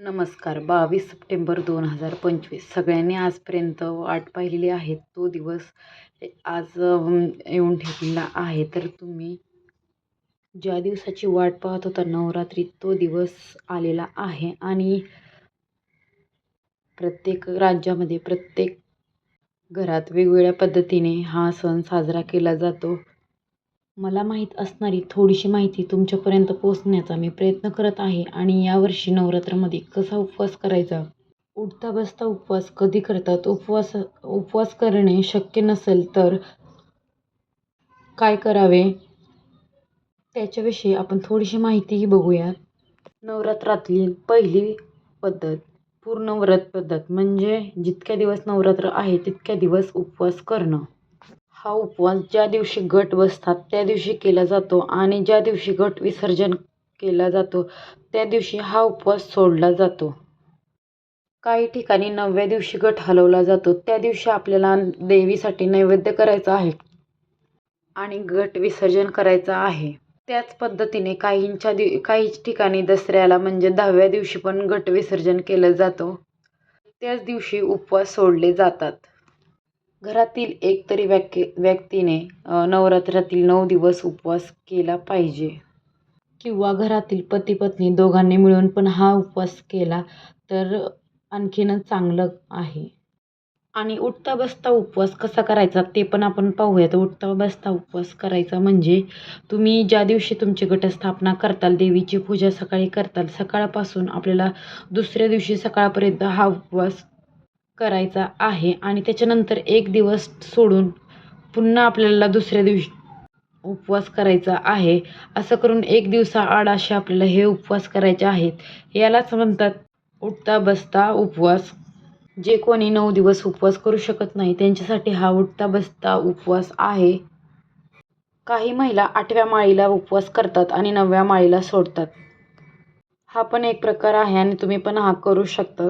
नमस्कार. बावीस सप्टेंबर दोन हजार पंचवीस. सगळ्यांनी आजपर्यंत वाट पाहिलेली आहे. तो दिवस आज येऊन ठेवलेला आहे. तर तुम्ही ज्या दिवसाची वाट पाहत होता नवरात्री तो दिवस आलेला आहे. आणि प्रत्येक राज्यामध्ये प्रत्येक घरात वेगवेगळ्या पद्धतीने हा सण साजरा केला जातो. मला माहीत असणारी थोडीशी माहिती तुमच्यापर्यंत पोहोचण्याचा मी प्रयत्न करत आहे आणि यावर्षी नवरात्रामध्ये कसा उपवास करायचा? उठता बसता उपवास कधी करतात? उपवास उपवास करणे शक्य नसेल तर काय करावे? त्याच्याविषयी आपण थोडीशी माहितीही बघूया नवरात्रातली पहिली पद्धत पूर्ण व्रत पद्धत म्हणजे जितक्या दिवस नवरात्र आहे तितक्या दिवस उपवास करणं. हा उपवास ज्या दिवशी घट बसतात त्या दिवशी केला जातो आणि ज्या दिवशी घट विसर्जन केला जातो त्या दिवशी हा उपवास सोडला जातो. काही ठिकाणी नवव्या दिवशी घट हलवला जातो त्या दिवशी आपल्याला देवीसाठी नैवेद्य करायचा आहे आणि घट विसर्जन करायचं आहे. त्याच पद्धतीने काहींच्या दिव काही ठिकाणी दसऱ्याला म्हणजे दहाव्या दिवशी पण घट विसर्जन केलं जातं. त्याच दिवशी उपवास सोडले जातात. घरातील एक तरी व्यक्ती व्यक्तीने नवरात्रातील नऊ दिवस उपवास केला पाहिजे. किंवा घरातील पती पत्नी दोघांनी मिळून पण हा उपवास केला तर आणखीनच चांगलं आहे. आणि उठता बसता उपवास कसा करायचा ते पण आपण पाहूयात. उठता बसता उपवास करायचा म्हणजे तुम्ही ज्या दिवशी तुमची घटस्थापना करताल देवीची पूजा सकाळी करताल सकाळपासून आपल्याला दुसऱ्या दिवशी सकाळपर्यंत हा उपवास करायचा आहे आणि त्याच्यानंतर एक दिवस सोडून पुन्हा आपल्याला दुसऱ्या दिवशी उपवास करायचा आहे. असं करून एक दिवसाआड असे आपल्याला हे उपवास करायचे आहेत. यालाच म्हणतात उठता बसता उपवास. जे कोणी नऊ दिवस उपवास करू शकत नाही त्यांच्यासाठी हा उठता बसता उपवास आहे. काही महिला आठव्या माळीला उपवास करतात आणि नवव्या माळीला सोडतात. हा पण एक प्रकार आहे आणि तुम्ही पण हा करू शकता.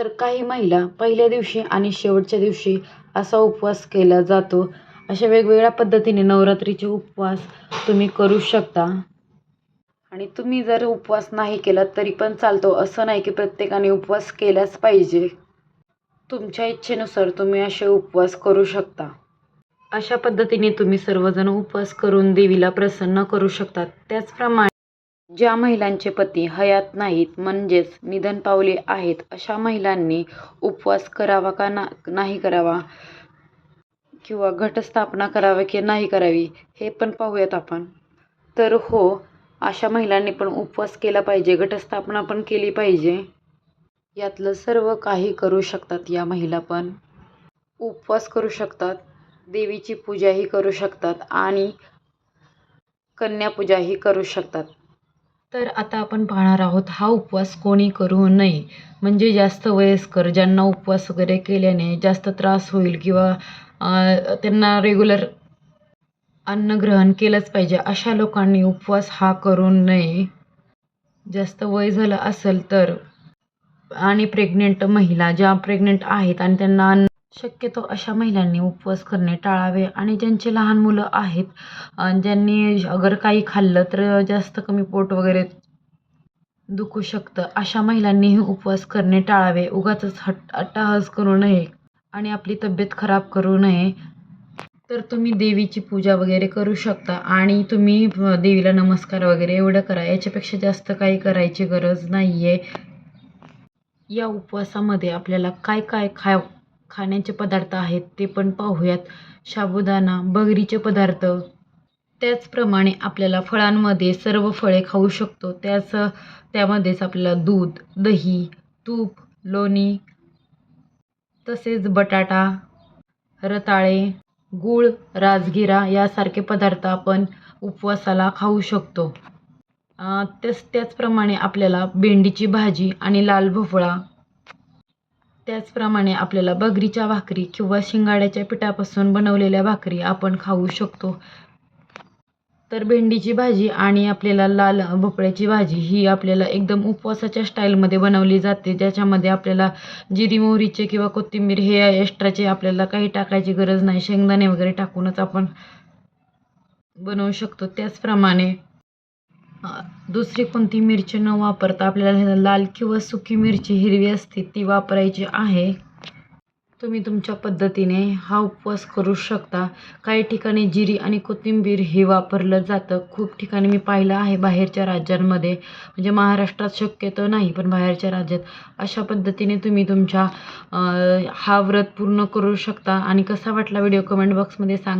तर काही महिला पहिल्या दिवशी आणि शेवटच्या दिवशी असा उपवास केला जातो. अशा वेगवेगळ्या पद्धतीने नवरात्रीचे उपवास तुम्ही करू शकता. आणि तुम्ही जर उपवास नाही केला तरी पण चालतो. असं नाही की प्रत्येकाने उपवास केलाच पाहिजे. तुमच्या इच्छेनुसार तुम्ही असे उपवास करू शकता. अशा पद्धतीने तुम्ही सर्वजण उपवास करून देवीला प्रसन्न करू शकतात त्याचप्रमाणे ज्या महिलांचे पती हयात नाहीत म्हणजेच निधन पावले आहेत अशा महिलांनी उपवास करावा का ना नाही करावा? किंवा घटस्थापना करावी की नाही करावी? हे पण पाहूयात आपण. तर हो अशा महिलांनी पण उपवास केला पाहिजे घटस्थापना पण केली पाहिजे. यातलं सर्व काही करू शकतात या महिला पण. उपवास करू शकतात देवीची पूजाही करू शकतात आणि कन्यापूजाही करू शकतात. तर आता आपण पाहणार आहोत हा उपवास कोणी करू नये. म्हणजे जास्त वयस्कर ज्यांना उपवास वगैरे केल्याने जास्त त्रास होईल किंवा त्यांना रेग्युलर अन्न ग्रहण केलंच पाहिजे अशा लोकांनी उपवास हा करू नये. जास्त वय झालं असेल तर आणि प्रेग्नेंट महिला ज्या प्रेग्नेंट आहेत आणि त्यांना अन्न शक्यतो अशा महिलांनी उपवास करणे टाळावे. आणि ज्यांचे लहान मुलं आहेत ज्यांनी अगर काही खाल्लं तर जास्त कमी पोट वगैरे दुखू शकतं. अशा महिलांनीही उपवास करणे टाळावे. उगाच हट अट्टाहास करू नये आणि आपली तब्येत खराब करू नये. तर तुम्ही देवीची पूजा वगैरे करू शकता आणि तुम्ही देवीला नमस्कार वगैरे एवढं करा. याच्यापेक्षा जास्त काही करायची गरज नाही आहे या उपवासामध्ये आपल्याला काय काय खा खाण्याचे पदार्थ आहेत ते पण पाहूयात. साबुदाणा बगरीचे पदार्थ. त्याचप्रमाणे आपल्याला फळांमध्ये सर्व फळे खाऊ शकतो. त्याच त्यामध्येच आपल्याला दूध दही तूप लोणी तसेच बटाटा रताळे गूळ राजगिरा यासारखे पदार्थ आपण उपवासाला खाऊ शकतो. त्याच त्याचप्रमाणे आपल्याला भेंडीची भाजी आणि लाल भोपळा त्याचप्रमाणे आपल्याला बगरीच्या भाकरी किंवा शिंगाड्याच्या पिठापासून बनवलेल्या भाकरी आपण खाऊ शकतो. तर भेंडीची भाजी आणि आपल्याला लाल भोपळ्याची भाजी ही आपल्याला एकदम उपवासाच्या स्टाईलमध्ये बनवली जाते. ज्याच्यामध्ये आपल्याला जिरी मोहरीचे किंवा कोथिंबीर हे एक्स्ट्राचे आपल्याला काही टाकायची गरज नाही. शेंगदाणे वगैरे टाकूनच आपण बनवू शकतो. त्याचप्रमाणे दुसरी कोणती मिरची न वापरता आपल्याला लाल किंवा सुकी मिरची हिरवी असते ती वापरायची आहे. तुम्ही तुमच्या पद्धतीने हा उपवास करू शकता. काही ठिकाणी जिरी आणि कोथिंबीर हे वापरलं जातं. खूप ठिकाणी मी पाहिलं आहे बाहेरच्या राज्यांमध्ये. म्हणजे महाराष्ट्रात शक्यतो नाही पण बाहेरच्या राज्यात. अशा पद्धतीने तुम्ही तुमच्या हा व्रत पूर्ण करू शकता. आणि कसा वाटला व्हिडिओ कमेंट बॉक्समध्ये सांग.